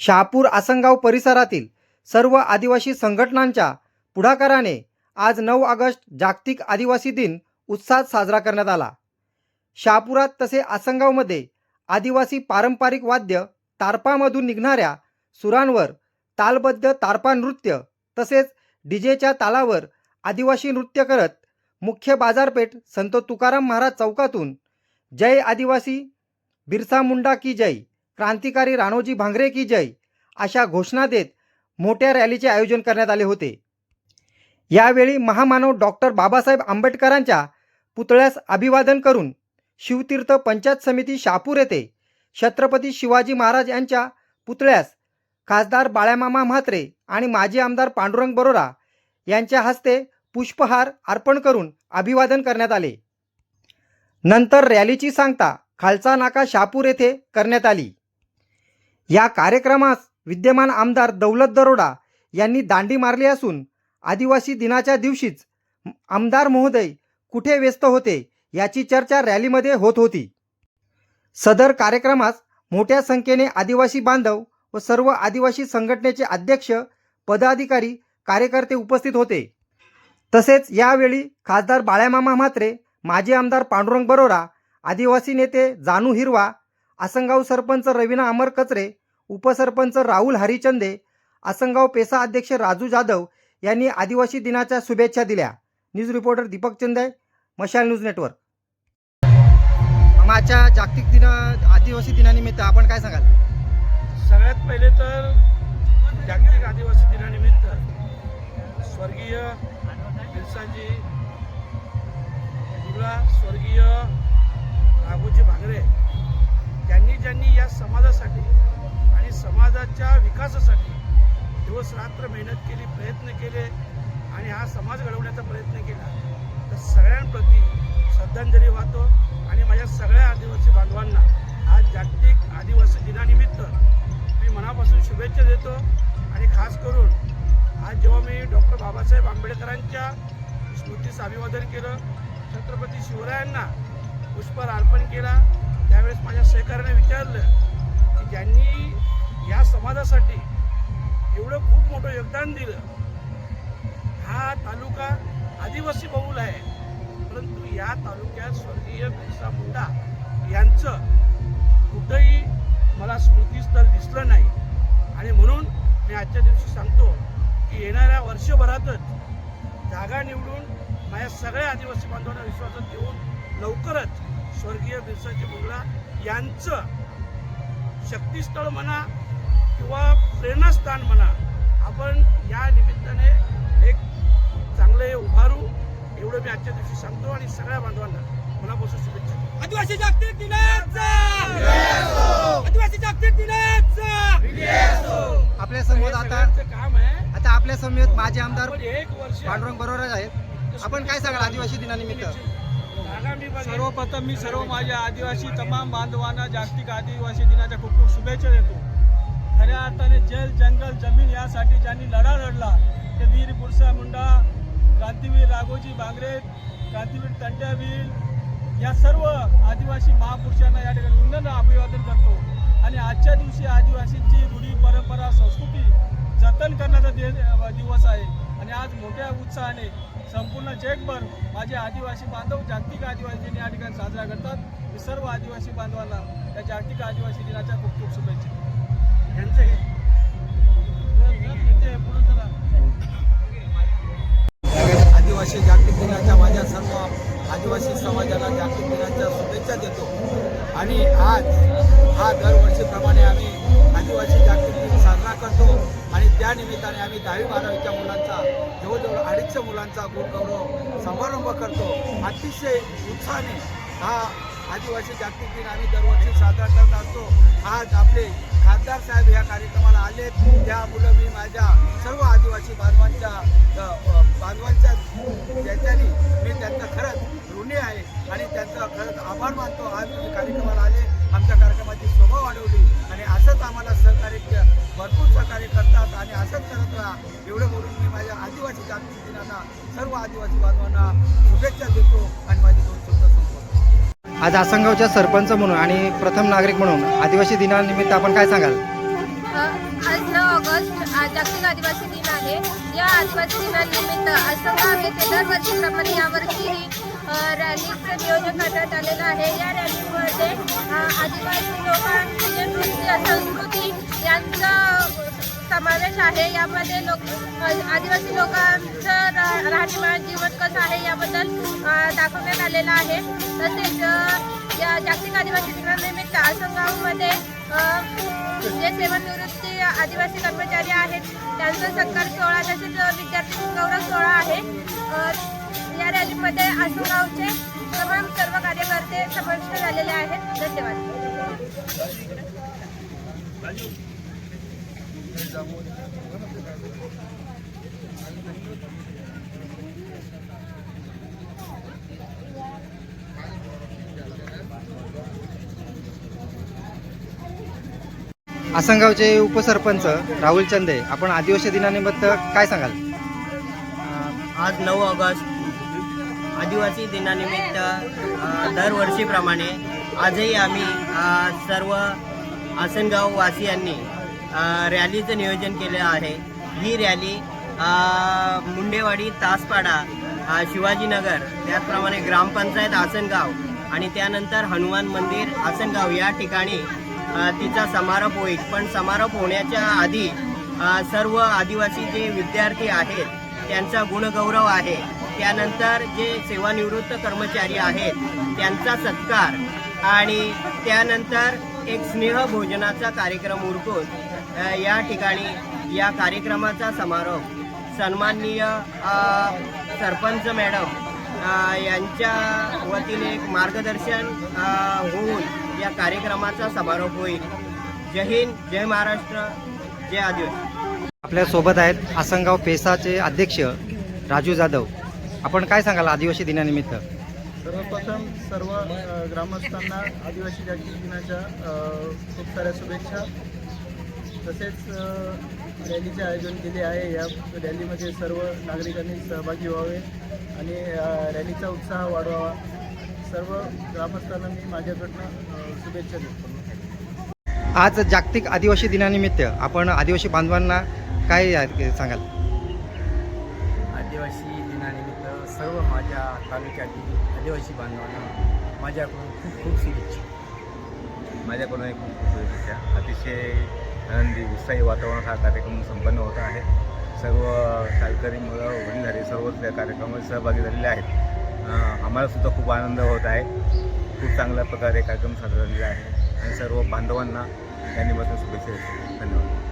शहापूर आसनगाव परिसरातील सर्व आदिवासी संघटनांच्या पुढाकाराने आज नऊ ऑगस्ट जागतिक आदिवासी दिन उत्साहात साजरा करण्यात आला. शहापुरात तसे आसनगावमध्ये आदिवासी पारंपरिक वाद्य तारपामधून निघणाऱ्या सुरांवर तालबद्ध तारपा नृत्य तसेच डीजेच्या तालावर आदिवासी नृत्य करत मुख्य बाजारपेठ संत तुकाराम महाराज चौकातून जय आदिवासी बिरसा मुंडा की जय क्रांतिकारी राणोजी भांगरे की जय अशा घोषणा देत मोठ्या रॅलीचे आयोजन करण्यात आले होते. यावेळी महामानव डॉक्टर बाबासाहेब आंबेडकरांच्या पुतळ्यास अभिवादन करून शिवतीर्थ पंचायत समिती शापूर येथे छत्रपती शिवाजी महाराज यांच्या पुतळ्यास खासदार बाळ्यामामा म्हात्रे आणि माजी आमदार पांडुरंग बरोरा यांच्या हस्ते पुष्पहार अर्पण करून अभिवादन करण्यात आले. नंतर रॅलीची सांगता खालचा नाका शापूर येथे करण्यात आली. या कार्यक्रमास विद्यमान आमदार दौलत दरोडा यांनी दांडी मारली असून आदिवासी दिनाच्या दिवशीच आमदार महोदय कुठे व्यस्त होते याची चर्चा रॅलीमध्ये होत होती. सदर कार्यक्रमास मोठ्या संख्येने आदिवासी बांधव व सर्व आदिवासी संघटनेचे अध्यक्ष पदाधिकारी कार्यकर्ते उपस्थित होते. तसेच यावेळी खासदार बाळ्यामामा म्हात्रे माजी आमदार पांडुरंग बरोरा आदिवासी नेते जानू हिरवा आसंगाव सरपंच रवीना अमर कचरे उपसरपंच राहुल हरिचंदे आसनगाव पेसा अध्यक्ष राजू जाधव यांनी आदिवासी दिनाच्या शुभेच्छा दिल्या. न्यूज रिपोर्टर दीपक चंदे मशाल न्यूज नेटवर्क. माझ्या जागतिक दिना आदिवासी दिनानिमित्त आपण काय सांगाल? सगळ्यात पहिले तर जागतिक आदिवासी दिनानिमित्त स्वर्गीय बिरसाजी स्वर्गीय राघोजी भांगरे त्यांनी ज्यांनी या समाजासाठी समाजाच्या विकासासाठी दिवस रात्र मेहनत केली प्रयत्न केले आणि हा समाज घडवण्याचा प्रयत्न केला. तर सगळ्यांप्रती श्रद्धांजली वाहतो आणि माझ्या सगळ्या आदिवासी बांधवांना आज जागतिक आदिवासी दिनानिमित्त मी मनापासून शुभेच्छा देतो आणि खास करून आज जेव्हा मी डॉक्टर बाबासाहेब आंबेडकरांच्या स्मृतीस अभिवादन केलं छत्रपती शिवरायांना पुष्पहार अर्पण केला त्यावेळेस माझ्या सहकार्याने विचारलं की ज्यांनी या समाजासाठी एवढं खूप मोठं योगदान दिलं. हा तालुका आदिवासी बहुल आहे. परंतु या तालुक्यात स्वर्गीय बिरसा मुंडा यांचं कुठंही मला स्मृतीस्थळ दिसलं नाही. आणि म्हणून मी आजच्या दिवशी सांगतो की येणाऱ्या वर्षभरातच जागा निवडून माझ्या सगळ्या आदिवासी बांधवांना विश्वासात घेऊन लवकरच स्वर्गीय बिरसाजी मुंडा यांचं शक्तीस्थळ म्हणा प्रेरणास्थान म्हणा. आपण या निमित्ताने एक चांगले उभारू. एवढं मी आजच्या दिवशी सांगतो आणि सगळ्या बांधवांना मनापासून शुभेच्छा. आदिवासी जागतिक दिनाचा! आदिवासी जागतिक दिनाचा! आपल्यासमोर आता काम आहे. आता आपल्यासमोर माजी आमदार एक वर्ष पांडुरंग बरोबर आहेत. आपण काय सांगाल आदिवासी दिनानिमित्त. सर्वप्रथम मी सर्व माझ्या आदिवासी तमाम बांधवांना जागतिक आदिवासी दिनाच्या खूप खूप शुभेच्छा देतो. खऱ्या अर्थाने यासाठी ज्यांनी लढा लढला ते वीर बिरसा मुंडा क्रांतीवीर राघोजी बांगरे क्रांतीवीर तंट्यावीर या सर्व आदिवासी महापुरुषांना या ठिकाणी उन्नत अभिवादन करतो. आणि आजच्या दिवशी आदिवासींची रूढी परंपरा संस्कृती जतन करण्याचा दे दिवस आहे. आणि आज मोठ्या उत्साहाने संपूर्ण जगभर माझे आदिवासी बांधव जागतिक आदिवासी दिन या ठिकाणी साजरा करतात. मी सर्व आदिवासी बांधवांना या जागतिक आदिवासी दिनाच्या खूप खूप शुभेच्छा. यांचं आणि आज हा दरवर्षीप्रमाणे आम्ही आदिवासी जागतिक दिन साजरा करतो आणि त्या निमित्ताने आम्ही दहावी बारावीच्या मुलांचा जवळजवळ अडीचशे मुलांचा गुणगौरव समारंभ करतो. अतिशय उत्साहाने हा आदिवासी जागतिक दिन आम्ही दरवर्षी साजरा करत असतो. आज आपले खासदार साहेब या कार्यक्रमाला आले सहकार्य करतात आणि असंच करत राहा. एवढं बोलून मी माझ्या आदिवासी जागतिक दिनाला सर्व आदिवासी बांधवांना शुभेच्छा देतो आणि माझी दोन शब्द संपवतो. आज आसनगावच्या सरपंच म्हणून आणि प्रथम नागरिक म्हणून आदिवासी दिनानिमित्त आपण काय सांगाल? आज जागतिक आदिवासी दिन आहे. या आदिवासी दिनानिमित्त आसनगाव येथे दरवर्षीप्रमाणे यावर्षीही रॅलीचं नियोजन करण्यात आलेलं आहे. या रॅलीमध्ये आदिवासी लोकांचे जे नृत्य संस्कृती यांचा समावेश आहे यामध्ये लोक आदिवासी लोकांचं रा- राहणीमान जीवन कसं आहे याबद्दल दाखवण्यात आलेलं आहे. तसेच या जागतिक आदिवासी दिनानिमित्त आसनगावमध्ये जे सेवानिवृत्ती आदिवासी कर्मचारी आहेत त्यांचा सत्कार सोहळा तसेच विद्यार्थी गौरव सोहळा आहे. या रॅलीमध्ये आसनगावचे तमाम सर्व कार्यकर्ते समाविष्ट झालेले आहेत. धन्यवाद. आसनगावचे उपसरपंच राहुल चंदे आपण आदिवासी दिनानिमित्त काय सांगाल? आज नऊ ऑगस्ट आदिवासी दिनानिमित्त दरवर्षीप्रमाणे आजही आम्ही सर्व आसनगाव वासियांनी रॅलीचं नियोजन केलं आहे. ही रॅली मुंडेवाडी तासपाडा शिवाजीनगर त्याचप्रमाणे ग्रामपंचायत आसनगाव आणि त्यानंतर हनुमान मंदिर आसनगाव या ठिकाणी तिचा समारोप होईल. पण समारोप होण्याच्या आधी सर्व आदिवासी जे विद्यार्थी आहेत त्यांचा गुणगौरव आहे. त्यानंतर जे सेवानिवृत्त कर्मचारी आहेत त्यांचा सत्कार आणि त्यानंतर एक स्नेहभोजनाचा कार्यक्रम उरकून या ठिकाणी या कार्यक्रमाचा समारोप सन्माननीय सरपंच मॅडम यांच्या वतीने एक मार्गदर्शन होऊन या कार्यक्रमाचा समारोप होईल. जय हिंद जय महाराष्ट्र जय आदिवासी. आपल्यासोबत आहेत आसनगाव पेसाचे अध्यक्ष राजू जाधव. आपण काय सांगाल आदिवासी दिनानिमित्त? सर्वप्रथम सर्व ग्रामस्थांना आदिवासी जागतिक दिनाच्या खूप साऱ्या शुभेच्छा. तसेच रॅलीचे आयोजन केले आहे. या रॅलीमध्ये सर्व नागरिकांनी सहभागी व्हावे आणि रॅलीचा उत्साह वाढवावा. सर्व ग्रामस्थांना मी माझ्याकडनं शुभेच्छा देतो. आज जागतिक आदिवासी दिनानिमित्त आपण आदिवासी बांधवांना काय सांगाल? आदिवासी दिनानिमित्त सर्व माझ्या तालुक्यातील आदिवासी बांधवांना माझ्याकडून खूप खूप शुभेच्छा. माझ्याकडून खूप खूप शुभेच्छा. अतिशय आनंदी उत्साही वातावरण हा कार्यक्रम संपन्न होत आहे. सर्व शाळकरी मुलं वडीलधारी सर्वच या कार्यक्रमात सहभागी झालेले आहेत. आम्हालासुद्धा खूप आनंद होत आहे. खूप चांगल्या प्रकारे कार्यक्रम साजरा झालेला आहे. आणि सर्व बांधवांना या निमित्तानं शुभेच्छा देतो. धन्यवाद.